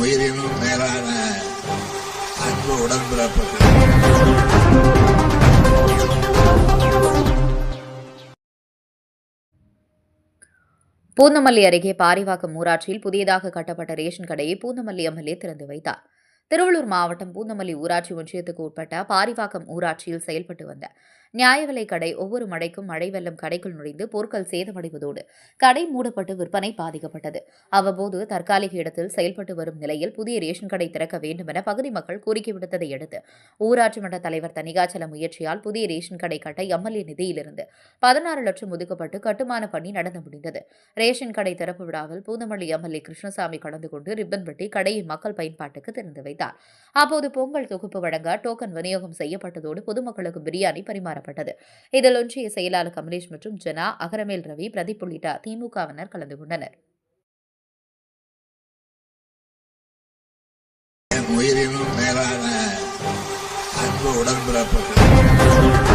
உயிரினும் மேலான அன்பு உடன்பிறப்புகள். பூந்தமல்லி அருகே பாரிவாக்கம் ஊராட்சியில் புதியதாக கட்டப்பட்ட ரேஷன் கடையை பூந்தமல்லி எம்எல்ஏ திறந்து வைத்தார். திருவள்ளூர் மாவட்டம் பூந்தமல்லி ஊராட்சி ஒன்றியத்துக்கு உட்பட்ட பாரிவாக்கம் ஊராட்சியில் செயல்பட்டு வந்த நியாய விலை கடை ஒவ்வொரு மடைக்கும் மழை வெள்ளம் கடைக்குள் நுழைந்து பொருட்கள் சேதமடைவதோடு கடை மூடப்பட்டு விற்பனை பாதிக்கப்பட்டது. அவ்வப்போது தற்காலிக இடத்தில் செயல்பட்டு வரும் நிலையில் புதிய ரேஷன் கடை திறக்க வேண்டும் என பகுதி மக்கள் கோரிக்கை விடுத்ததை அடுத்து ஊராட்சி மன்ற தலைவர் தணிகாச்சல முயற்சியால் புதிய ரேஷன் கடை கட்ட எம்எல்ஏ நிதியிலிருந்து பதினாறு லட்சம் ஒதுக்கப்பட்டு கட்டுமான பணி நடந்து முடிந்தது. ரேஷன் கடை திறப்பு விழாவில் பூந்தமல்லி எம்எல்ஏ கிருஷ்ணசாமி கலந்து கொண்டு ரிப்பன் வெட்டி கடையை மக்கள் பயன்பாட்டுக்கு திறந்து வைத்தார். அப்போது பொங்கல் தொகுப்பு வழங்க டோக்கன் விநியோகம் செய்யப்பட்டதோடு பொதுமக்களுக்கு பிரியாணி கொண்டாடப்பட்டது இதில் ஒன்றிய செயலாளர் கமலேஷ் மற்றும் ஜனா அகரமேல் ரவி பிரதீப் உள்ளிட்ட திமுகவினர் கலந்து கொண்டனர். உயிரினும் மேலான அன்பு உடன்பிறப்புகள்.